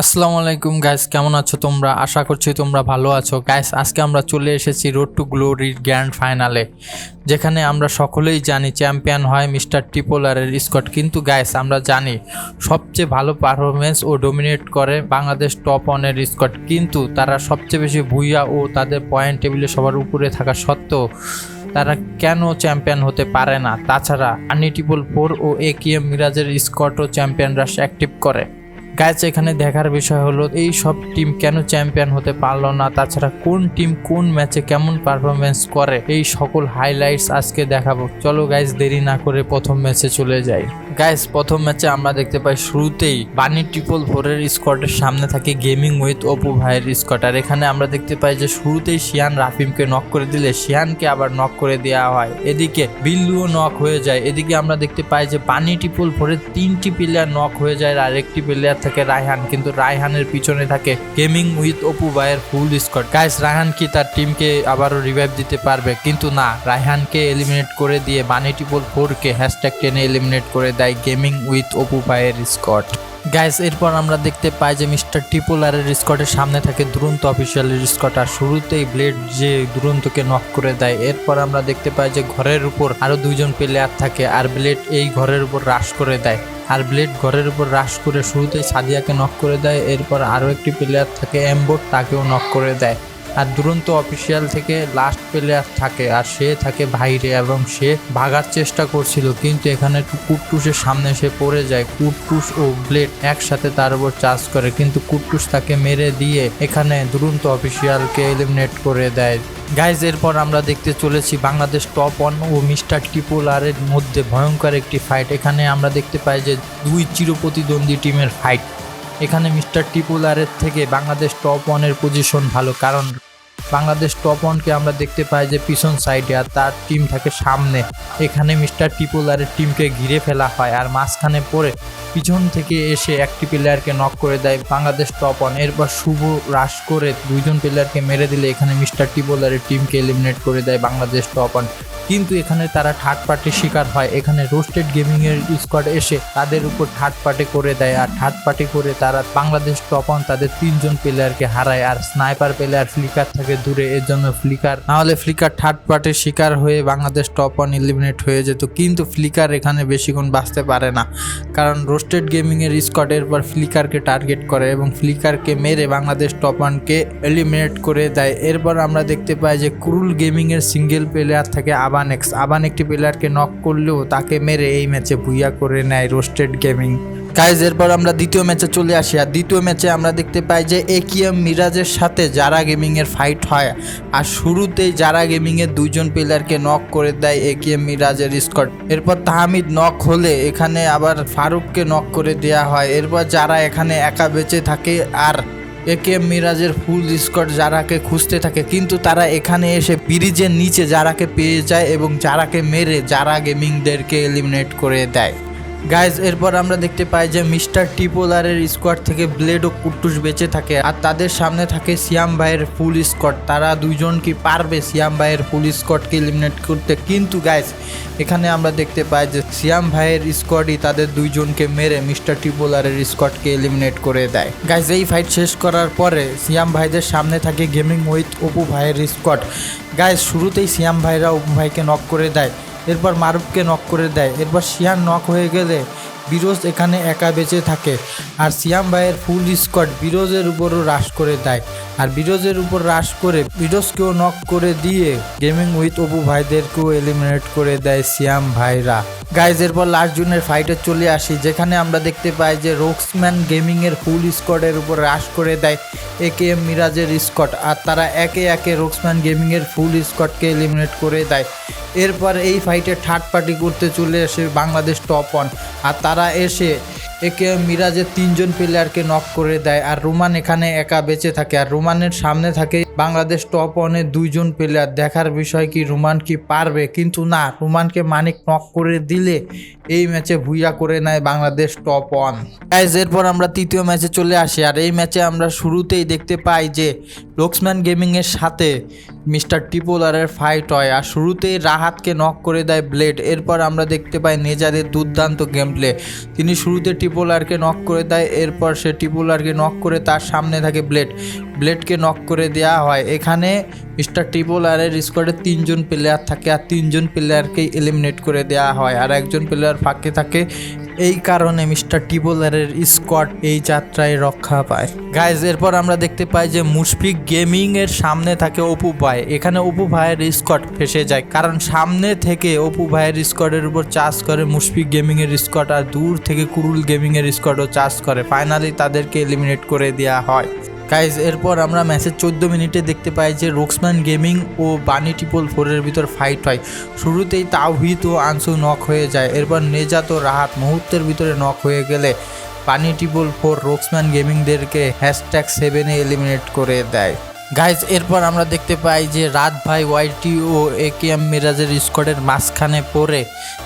আসসালামু আলাইকুম গাইস কেমন আছো তোমরা? আশা করছি তোমরা ভালো আছো। গাইস আজকে আমরা চলে এসেছি রোড টু গ্লোরির গ্র্যান্ড ফাইনালে যেখানে আমরা সকলেই জানি চ্যাম্পিয়ন হয় মিস্টার টিপোলারের স্কট কিন্তু গাইস আমরা জানি সবচেয়ে ভালো পারফরমেন্স ও ডোমিনেট করে বাংলাদেশ টপ ওয়ানের স্কট কিন্তু তারা সবচেয়ে বেশি ভুইয়া ও তাদের পয়েন্ট টেবিলে সবার উপরে থাকা সত্ত্বেও তারা কেন চ্যাম্পিয়ন হতে পারে না? তাছাড়া আনিটিপল ফোর ও এ কে এম মিরাজের স্কটও চ্যাম্পিয়নরা অ্যাক্টিভ করে। গাইজ এখানে দেখার বিষয় হলো, এই সব টিম কেন চ্যাম্পিয়ন হতে পারল না? তাছাড়া কোন টিম কোন ম্যাচে কেমন পারফরমেন্স করে? এই সকল হাইলাইটস আজকে দেখাবো। চলো গাইজ দেরি না করে প্রথম ম্যাচে চলে যাই। গাইজ প্রথম ম্যাচে আমরা দেখতে পাই শুরুতেই বানি ট্রিপল ফোরের স্কটের সামনে থাকে গেমিং উইথ অপু ভাইয়ের স্কট আর এখানে আমরা দেখতে পাই যে শুরুতেই শিয়ান রাফিমকে নক করে দিলে শিয়ানকে আবার নক করে দেওয়া হয়। এদিকে বিল্লুও নক হয়ে যায়। এদিকে আমরা দেখতে পাই যে বানি ট্রিপল ফোরের তিনটি প্লেয়ার নক হয়ে যায় আর একটি প্লেয়ার থাকে রায়হান, কিন্তু রায়হানের পিছনে থাকে গেমিং উইথ অপু ভাইয়ের ফুল স্কট গাইস রায়হান কি তার টিমকে আবারও রিভাইভ দিতে পারবে? কিন্তু না, রায়হানকে এলিমিনেট করে দিয়ে বানি ট্রিপল ফোরকে হ্যাশট্যাগ টেনে এলিমিনেট করে দেয় গেমিং উইথ অপু ভাইয়ের স্কট গাইস এরপর আমরা দেখতে পাই যে মিস্টার টিপোলারের স্কটের সামনে থাকে দুরন্ত অফিসিয়ালের স্কট আর শুরুতেই ব্লেড যে দুরন্তকে নক করে দেয়। এরপর আমরা দেখতে পাই যে ঘরের উপর আরও দুইজন প্লেয়ার থাকে, আর ব্লেড এই ঘরের উপর রাশ করে দেয়। আর ব্লেড ঘরের উপর রাশ করে শুরুতেই সাদিয়াকে নক করে দেয়। এরপর আরও একটি প্লেয়ার থাকে এমবোর্ড তাকেও নক করে দেয়। আর দুরন্ত অফিসিয়াল থেকে লাস্ট প্লেয়ার থাকে, আর সে থাকে বাইরে এবং সে ভাগার চেষ্টা করছিল, কিন্তু এখানে কুটটুসের সামনে সে পড়ে যায়। কুটটুস ও ব্লেড একসাথে তার উপর চার্জ করে, কিন্তু কুটটুস তাকে মেরে দিয়ে এখানে দুরন্ত অফিসিয়ালকে এলিমিনেট করে দেয়। গাইজ এরপর আমরা দেখতে চলেছি বাংলাদেশ টপ ওয়ান ও মিস্টার টিপোলারের মধ্যে ভয়ঙ্কর একটি ফাইট এখানে আমরা দেখতে পাই যে দুই চিরপ্রতিদ্বন্দ্বী টিমের ফাইট এখানে মিস্টার টিপোলারের থেকে বাংলাদেশ টপ ওয়ানের পজিশন ভালো, কারণ বাংলাদেশ টপ ওয়ানকে আমরা দেখতে পাই যে পিছন সাইডে আর তার টিম থাকে সামনে। এখানে মিস্টার টিপুলারের টিমকে ঘিরে ফেলা হয় আর মাঝখানে পরে পিছন থেকে এসে একটি প্লেয়ারকে নক করে দেয় বাংলাদেশ টপ ওয়ান এরপর শুভ হ্রাস করে দুইজন প্লেয়ারকে মেরে দিলে এখানে মিস্টার টিপুলারের টিমকে এলিমিনেট করে দেয় বাংলাদেশ টপ ওয়ান কিন্তু এখানে তারা থার্ড পার্টির শিকার হয়। এখানে রোস্টেড গেমিংয়ের স্কোয়াড এসে তাদের উপর থার্ড পার্টি করে দেয় আর থার্ড পার্টি করে তারা বাংলাদেশ টপ ওয়ান তাদের তিনজন প্লেয়ারকে হারায় আর স্নাইপার প্লেয়ার ফ্লিকার থেকে দূরে। এর জন্য ফ্লিকার নাহলে ফ্লিকার থার্ড পার্টির শিকার হয়ে বাংলাদেশ টপ ওয়ান এলিমিনেট হয়ে যেত। কিন্তু ফ্লিকার এখানে বেশিক্ষণ বাঁচতে পারে না। কারণ রোস্টেড গেমিংয়ের স্কোয়াড এরপর ফ্লিকারকে টার্গেট করে এবং ফ্লিকারকে মেরে বাংলাদেশ টপ ওয়ানকে এলিমিনেট করে দেয়। এরপর আমরা দেখতে পাই যে ক্রুল গেমিংয়ের সিঙ্গেল প্লেয়ার থাকে আবানেক্স। আবান একটি প্লেয়ারকে নক করলেও তাকে মেরে এই ম্যাচে ভুইয়া করে নেয় রোস্টেড গেমিং। গাইজ এরপর আমরা দ্বিতীয় ম্যাচে চলে আসি। আর দ্বিতীয় ম্যাচে আমরা দেখতে পাই যে একিএম মিরাজের সাথে যারা গেমিংয়ের ফাইট হয়। আর শুরুতেই যারা গেমিংয়ের দুইজন প্লেয়ারকে নক করে দেয় একিএম মিরাজের স্কট এরপর তাহমিদ নক হলে এখানে আবার ফারুককে নক করে দেওয়া হয়। এরপর যারা এখানে একা বেঁচে থাকে। আর একে মিরাজের ফুল স্কট যারাকে খুঁজতে থাকে। কিন্তু তারা এখানে এসে ব্রিজের নিচে যারাকে পেয়ে যায় এবং যারাকে মেরে যারা গেমিংদেরকে এলিমিনেট করে দেয়। গাইজ এরপর আমরা দেখতে পাই যে মিস্টার টিপোলারের স্কোয়াড থেকে ব্লেড ও কুট্টুস বেঁচে থাকে আর তাদের সামনে থাকে সিয়াম ভাইয়ের ফুল স্কট তারা দুইজন কি পারবে সিয়াম ভাইয়ের ফুল স্কটকে এলিমিনেট করতে? কিন্তু গাইজ এখানে আমরা দেখতে পাই যে সিয়াম ভাইয়ের স্কোয়াডই তাদের দুইজনকে মেরে মিস্টার টিপোলারের স্কটকে এলিমিনেট করে দেয়। গাইজ এই ফাইট শেষ করার পরে সিয়াম ভাইদের সামনে থাকে গেমিং উইথ অপু ভাইয়ের স্কট গাইজ শুরুতেই সিয়াম ভাইরা অপু ভাইকে নক করে দেয়। এরপর মারুফকে নক করে দেয়। এরপর শিয়ান নক হয়ে গেলে বিরোজ এখানে একা বেঁচে থাকে আর সিয়াম ভাইয়ের ফুল স্কোয়াড বিরোজের উপরও রাশ করে দেয়। আর বিরোজের উপর রাশ করে বিরোজকেও নক করে দিয়ে গেমিং উইথ অপু ভাইদেরকেও এলিমিনেট করে দেয় সিয়াম ভাইরা। গাইজ এরপর লাস্ট জুনের ফাইটে চলে আসি, যেখানে আমরা দেখতে পাই যে রোক্সম্যান গেমিংয়ের ফুল স্কোয়াডের উপর রাশ করে দেয় এ কে এম মিরাজের স্কট আর তারা একে একে রোক্সম্যান গেমিংয়ের ফুল স্কটকে এলিমিনেট করে দেয়। এরপর এই ফাইটে থার্ড পার্টি করতে চলে আসে বাংলাদেশ টপ ওয়ান আর তারা এসে একে মিরাজের তিনজন প্লেয়ারকে নক করে দেয়। আর রোমান এখানে একা বেঁচে থাকে। আর রোমানের সামনে থাকে বাংলাদেশ টপ ওয়ানে দুইজন প্লেয়ার দেখার বিষয় কি রোমান কি পারবে? কিন্তু না, রোমানকে মানিক নক করে দিলে এই ম্যাচে ভুইয়া করে নেয় বাংলাদেশ টপ ওয়ান গাইজ এরপর আমরা তৃতীয় ম্যাচে চলে আসি। আর এই ম্যাচে আমরা শুরুতেই দেখতে পাই যে লক্সম্যান গেমিংয়ের সাথে মিস্টার টিপোলারের ফাইট হয়। আর শুরুতেই রাহাতকে নক করে দেয় ব্লেড এরপর আমরা দেখতে পাই নেজারের দুর্দান্ত গেম প্লে তিনি শুরুতে টিপোলারকে নক করে দেয়, এরপর সে টিপোলারকে নক করে তার সামনে থাকে ব্লেড ব্লেডকে নক করে দেওয়া হয়। এখানে মিস্টার টিপোলারের স্কোয়াডে তিনজন প্লেয়ার থাকে আর তিনজন প্লেয়ারকেই এলিমিনেট করে দেওয়া হয়। আর একজন প্লেয়ার ফাঁকে থাকে, এই কারণে মিস্টার টিবোলারের স্কোয়াড এই যাত্রায় রক্ষা পায়। গাইজ এরপর আমরা দেখতে পাই যে মুশফিক গেমিং এর সামনে থাকে অপু ভাই। এখানে অপু ভাইয়ের স্কোয়াড ফেসে যায়। কারণ সামনে থেকে অপু ভাইয়ের স্কোয়াডের উপর চার্জ করে মুশফিক গেমিং এর স্কোয়াড আর দূর থেকে কুরুল গেমিং এর স্কোয়াডও চার্জ করে। ফাইনালি তাদেরকে এলিমিনেট করে দেওয়া হয়। গাইজ এরপর আমরা ম্যাচের চোদ্দ মিনিটে দেখতে পাই যে রোক্সম্যান গেমিং ও বানি টিপল ফোরের ভিতর ফাইট হয়। শুরুতেই তাওহিদ ও আনসু নক হয়ে যায়। এরপর নেজাত ও রাহাত মুহূর্তের ভিতরে নক হয়ে গেলে বানি টিপল ফোর রোক্সম্যান গেমিংদেরকে হ্যাশট্যাগ সেভেনে এলিমিনেট করে দেয়। গাইজ এরপর আমরা দেখতে পাই যে রাত ভাই ওয়াইটি ও এ কে এম মিরাজের স্কোয়াডের মাঝখানে পড়ে।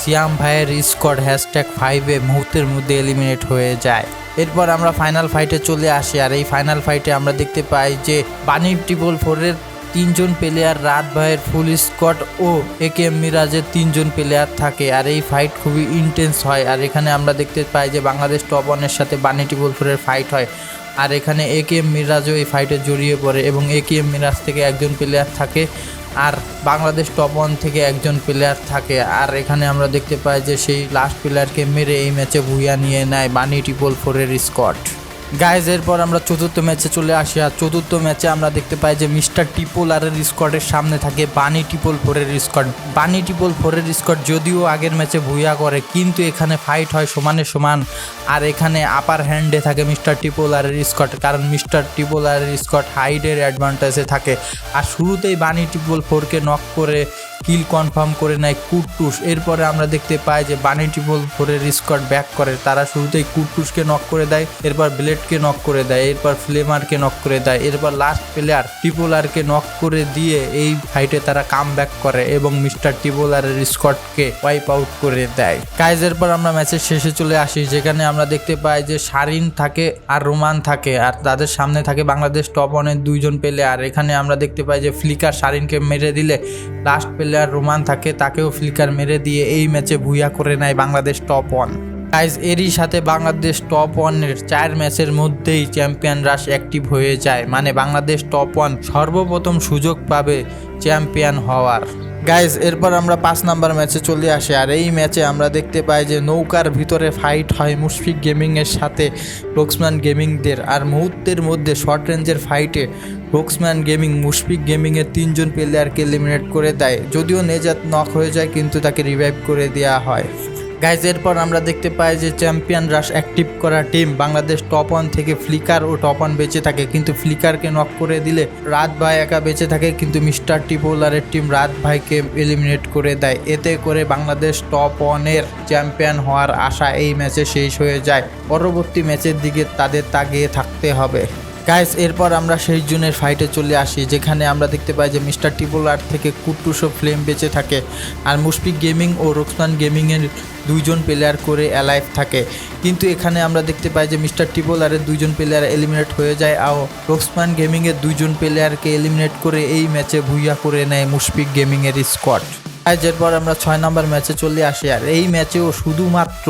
সিয়াম ভাইয়ের স্কোয়াড হ্যাশট্যাগ ফাইভে মুহূর্তের মধ্যে এলিমিনেট হয়ে যায়। এরপর আমরা ফাইনাল ফাইটে চলে আসি, আর এই ফাইনাল ফাইটে আমরা দেখতে পাই যে বানি ট্রিপল ফোরের তিনজন প্লেয়ার রাত ভাইয়ের ফুল স্কট ও এ কে এম মিরাজের তিনজন প্লেয়ার থাকে। আর এই ফাইট খুবই ইন্টেন্স হয়। আর এখানে আমরা দেখতে পাই যে বাংলাদেশ টপ ওয়ানের সাথে বানি টিবল ফোরের ফাইট হয়। আর এখানে এ কে এম মিরাজও এই ফাইটে জড়িয়ে পড়ে এবং এ কে এম মিরাজ থেকে একজন প্লেয়ার থাকে আর বাংলাদেশ টপ ওয়ান থেকে একজন প্লেয়ার থাকে। আর এখানে আমরা দেখতে পাই যে সেই লাস্ট প্লেয়ারকে মেরে এই ম্যাচে ভুইয়া নিয়ে নেয় বানি টিপল ফোরের স্কট গাইজ এরপর আমরা চতুর্থ ম্যাচে চলে আসি আর চতুর্থ ম্যাচে আমরা দেখতে পাই যে মিস্টার টিপোলারের স্কোয়াডের সামনে থাকে বানি টিপল ফোরের স্কোয়াড বানি টিপল ফোরের স্কোয়াড যদিও আগের ম্যাচে ভুইয়া করে, কিন্তু এখানে ফাইট হয় সমানে সমান। আর এখানে আপার হ্যান্ডে থাকে মিস্টার টিপোলারের স্কোয়াড কারণ মিস্টার টিপোলারের স্কোয়াড হাইডের অ্যাডভান্টেজে থাকে। আর শুরুতেই বানি টিপল ফোরকে নক করে কিল কনফার্ম করে নেয় কুটটুস এরপরে আমরা দেখতে পাই যে বানি টিপল ফোরের স্কোয়াড ব্যাক করে। তারা শুরুতেই কুটটুসকে নক করে দেয়, এরপর ব্লেডকে নক করে দেয়, এরপর ফ্লেমারকে নক করে দেয়, এরপর লাস্ট প্লেয়ার টিপোলারকে নক করে দিয়ে এই ফাইটে তারা কাম ব্যাক করে এবং মিস্টার টিপোলারের স্কোয়াডকে ওয়াইপ আউট করে দেয়। কাইজের পর আমরা ম্যাচের শেষে চলে আসি, যেখানে আমরা দেখতে পাই যে শারিন থাকে আর রোমান থাকে আর তাদের সামনে থাকে বাংলাদেশ টপ ওয়ানের দুইজন প্লেয়ার এখানে আমরা দেখতে পাই যে ফ্লিকার শারিনকে মেরে দিলে লাস্ট প্লেয়ার রোমান থাকে, তাকেও ফ্লিকার মেরে দিয়ে এই ম্যাচে ভুইয়া করে নেয় বাংলাদেশ টপ ওয়ান গাইজ এরই সাথে বাংলাদেশ টপ ওয়ানের চার ম্যাচের মধ্যেই চ্যাম্পিয়ন রাশ অ্যাক্টিভ হয়ে যায়। মানে বাংলাদেশ টপ ওয়ান সর্বপ্রথম সুযোগ পাবে চ্যাম্পিয়ন হওয়ার। গাইজ এরপর আমরা পাঁচ নাম্বার ম্যাচে চলে আসি। আর এই ম্যাচে আমরা দেখতে পাই যে নৌকার ভিতরে ফাইট হয় মুশফিক গেমিংয়ের সাথে রোক্সম্যান গেমিংদের আর মুহূর্তের মধ্যে শর্ট রেঞ্জের ফাইটে রোক্সম্যান গেমিং মুশফিক গেমিংয়ের তিনজন প্লেয়ারকে এলিমিনেট করে দেয়। যদিও নেজাত নক হয়ে যায়, কিন্তু তাকে রিভাইভ করে দেওয়া হয়। গাইজ এরপর আমরা দেখতে পাই যে চ্যাম্পিয়ন রাশ অ্যাক্টিভ করা টিম বাংলাদেশ টপ ওয়ান থেকে ফ্লিকার ও টপ ওয়ান বেঁচে থাকে। কিন্তু ফ্লিকারকে নক করে দিলে রাত ভাই একা বেঁচে থাকে, কিন্তু মিস্টার টিপোলারের টিম রাত ভাইকে এলিমিনেট করে দেয়। এতে করে বাংলাদেশ টপ ওয়ানের চ্যাম্পিয়ন হওয়ার আশা এই ম্যাচে শেষ হয়ে যায়। পরবর্তী ম্যাচের দিকে তাদের তাগিয়ে থাকতে হবে। গাইস এরপর আমরা সেই জুনের ফাইটে চলে আসি, যেখানে আমরা দেখতে পাই যে মিস্টার টিপোলার থেকে কুট্টুসো ফ্লেম বেঁচে থাকে আর মুশফিক গেমিং ও রোকসান গেমিংয়ের দুইজন প্লেয়ার করে অ্যালাইভ থাকে। কিন্তু এখানে আমরা দেখতে পাই যে মিস্টার টিপোলারের দুইজন প্লেয়ার এলিমিনেট হয়ে যায় আর রোক্সমান গেমিংয়ের দুইজন প্লেয়ারকে এলিমিনেট করে এই ম্যাচে ভুইয়া করে নেয় মুশফিক গেমিংয়ের স্কোয়াড আজ এরপর আমরা ছয় নম্বর ম্যাচে চলে আসি, আর এই ম্যাচেও শুধুমাত্র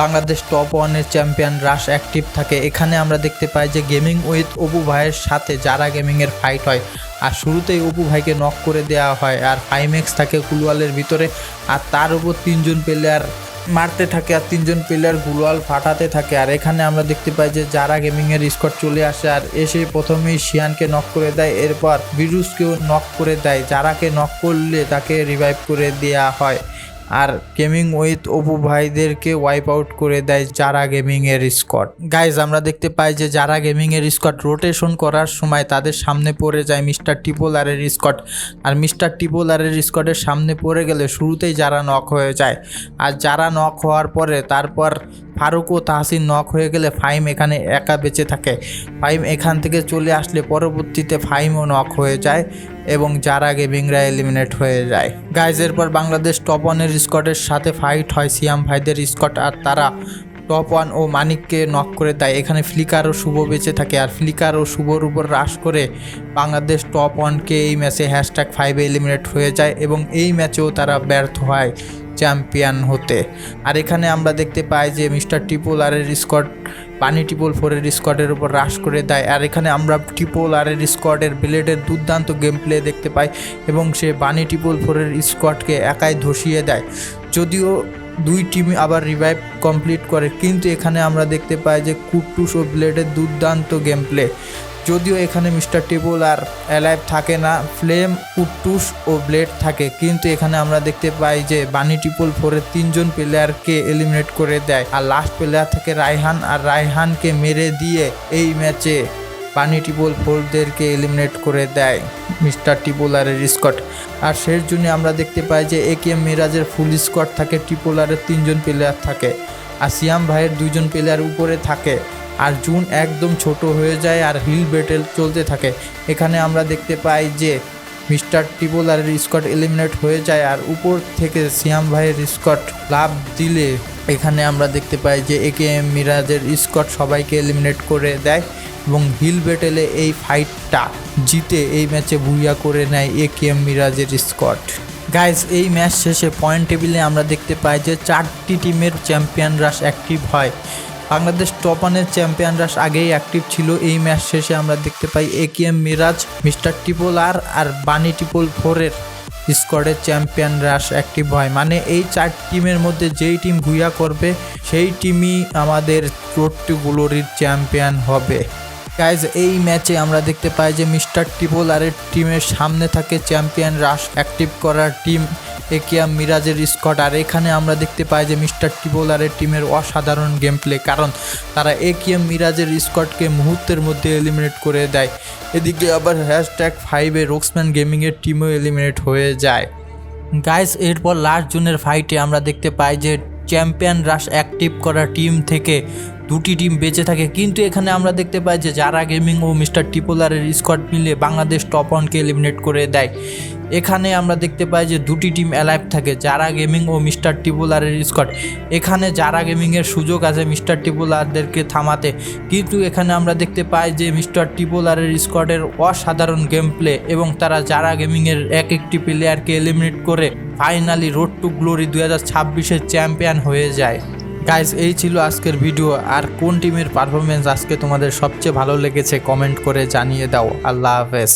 বাংলাদেশ টপ ওয়ানের চ্যাম্পিয়ন রাশ অ্যাক্টিভ থাকে। এখানে আমরা দেখতে পাই যে গেমিং উইথ অপু ভাইয়ের সাথে যারা গেমিংয়ের ফাইট হয়, আর শুরুতেই অপু ভাইকে নক করে দেওয়া হয়, আর ফাইমেক্স থাকে কুলওয়ালের ভিতরে, আর তার উপর তিনজন প্লেয়ার মারতে থাকে আর তিনজন প্লেয়ার গুলোয়াল ফাটাতে থাকে। আর এখানে আমরা দেখতে পাই যে যারা গেমিংয়ের স্কোয়াড চলে আসে আর এসে প্রথমেই শিয়ানকে নক করে দেয়, এরপর বিরুসকেও নক করে দেয়। যারাকে নক করলে তাকে রিভাইভ করে দেয়া হয়। আর গেমিং উইথ অপু ভাইদেরকে ওয়াইপ আউট করে দেয় যারা গেমিং এর স্কট গাইজ, আমরা দেখতে পাই যে যারা গেমিং এর স্কট রোটেশন করার সময় তাদের সামনে পড়ে যায় মিস্টার টিপোলারের স্কট আর মিস্টার টিপোলারের স্কটের সামনে পড়ে গেলে শুরুতেই যারা নক হয়ে যায়। আর যারা নক হওয়ার পরে তারপর ফারুক ও তাহসিন নক হয়ে গেলে ফাইম এখানে একা বেঁচে থাকে। ফাইম এখান থেকে চলে আসলে পরবর্তীতে ফাইমও নক হয়ে যায়। এবং যার আগে গেমিংরা এলিমিনেট হয়ে যায়। গাইজ এরপর বাংলাদেশ টপ ওয়ানের স্কটের সাথে ফাইট হয় সিয়াম ভাইদের স্কট আর তারা টপ ওয়ান ও মানিককে নক করে দেয়। এখানে ফ্লিকার ও শুভ বেঁচে থাকে, আর ফ্লিকার ও শুভর উপর হ্রাস করে বাংলাদেশ টপ ওয়ানকে এই ম্যাচে হ্যাশট্যাগ ফাইভে এলিমিনেট হয়ে যায় এবং এই ম্যাচেও তারা ব্যর্থ হয়। চ্যাম্পিয়ন হতে। আর এখানে আমরা দেখতে পাই যে মিস্টার টিপোল আরের স্কট পানি টিপোল ফোরের স্কটের উপর হ্রাস করে দেয়। আর এখানে আমরা টিপোল আরের স্কটের ব্লেডের দুর্দান্ত গেম প্লে দেখতে পাই এবং সে বানি টিপোল ফোরের স্কটকে একাই ধসিয়ে দেয়। যদিও দুই টিম আবার রিভাইভ কমপ্লিট করে, কিন্তু এখানে আমরা দেখতে পাই যে কুট্টুস ও ব্লেডের দুর্দান্ত গেম প্লে যদিও এখানে মিস্টার টেবল আর অ্যালাইভ থাকে না, ফ্লেম কুট্টুস ও ব্লেড থাকে, কিন্তু এখানে আমরা দেখতে পাই যে বানি টিপল ফোরের তিনজন প্লেয়ারকে এলিমিনেট করে দেয়, আর লাস্ট প্লেয়ার থাকে রায়হান, আর রায়হানকে মেরে দিয়ে এই ম্যাচে বানি টিপল ফোরদেরকে এলিমিনেট করে দেয় মিস্টার টিপোলারের স্কট আর শেষ জন্য আমরা দেখতে পাই যে এ কে এম মিরাজের ফুল স্কোয়াড থাকে টিপোলারের তিনজন প্লেয়ার থাকে, আর সিয়াম ভাইয়ের দুজন প্লেয়ার উপরে থাকে। আর জুন একদম ছোট হয়ে যায় আর হিল বেটেল চলতে থাকে। এখানে আমরা দেখতে পাই যে মিস্টার টিপোলারের স্কট এলিমিনেট হয়ে যায় আর উপর থেকে সিয়াম ভাইয়ের স্কট লাভ দিলে এখানে আমরা দেখতে পাই যে এ কে এম মিরাজের স্কট সবাইকে এলিমিনেট করে দেয় এবং হিল বেটেলে এই ফাইটটা জিতে এই ম্যাচে ভুইয়া করে নেয় এ কে এম মিরাজের স্কট। গাইজ এই ম্যাচ শেষে পয়েন্ট টেবিলে আমরা দেখতে পাই যে চারটি টিমের চ্যাম্পিয়ন রাশ অ্যাক্টিভ হয়। বাংলাদেশ টপ ওয়ানের চ্যাম্পিয়ন রাশ আগেই অ্যাক্টিভ ছিল। এই ম্যাচ শেষে আমরা দেখতে পাই A K M Miraj mister triple আর আর বানি টিপল ফোরের স্কোয়াডের চ্যাম্পিয়ন রাশ অ্যাক্টিভ হয়। মানে এই চার টিমের মধ্যে যেই টিম ভুইয়া করবে, সেই টিমই আমাদের টু চ্যাম্পিয়ন হবে। গাইজ এই ম্যাচে আমরা দেখতে পাই যে মিস্টার টিপল আর টিমের সামনে থাকে চ্যাম্পিয়ন রাশ অ্যাক্টিভ করার টিম একিয়া মিরাজের স্কট আর এখানে আমরা দেখতে পাই যে মিস্টার টিপোলারের টিমের অসাধারণ গেম প্লে কারণ তারা একিএম মিরাজের স্কটকে মুহূর্তের মধ্যে এলিমিনেট করে দেয়। এদিকে আবার হ্যাশট্যাগ ফাইভে রোক্সম্যান গেমিংয়ের টিমও এলিমিনেট হয়ে যায়। গাইস এরপর লাস্ট জুনের ফাইটে আমরা দেখতে পাই যে চ্যাম্পিয়ন রাশ অ্যাক্টিভ করা টিম থেকে দুটি টিম বেঁচে থাকে। কিন্তু এখানে আমরা দেখতে পাই যে যারা গেমিং ও মিস্টার টিপোলারের স্কোয়াড মিলে বাংলাদেশ টপ ওয়ানকে এলিমিনেট করে দেয়। এখানে আমরা দেখতে পাই যে দুটি টিম অ্যালাইভ থাকে, যারা গেমিং ও মিস্টার টিপোলারের স্কোয়াড এখানে যারা গেমিংয়ের সুযোগ আছে মিস্টার টিপোলারদেরকে থামাতে। কিন্তু এখানে আমরা দেখতে পাই যে মিস্টার টিপোলারের স্কোয়াডের অসাধারণ গেম প্লে এবং তারা যারা গেমিংয়ের এক একটি প্লেয়ারকে এলিমিনেট করে ফাইনালি রোড টু গ্লোরি দু হাজার ছাব্বিশের চ্যাম্পিয়ন হয়ে যায়। গাইজ এই ছিল আজকের ভিডিও আর কোন টিমের পারফরমেন্স আজকে তোমাদের সবচেয়ে ভালো লেগেছে কমেন্ট করে জানিয়ে দাও। আল্লাহ হাফেজ।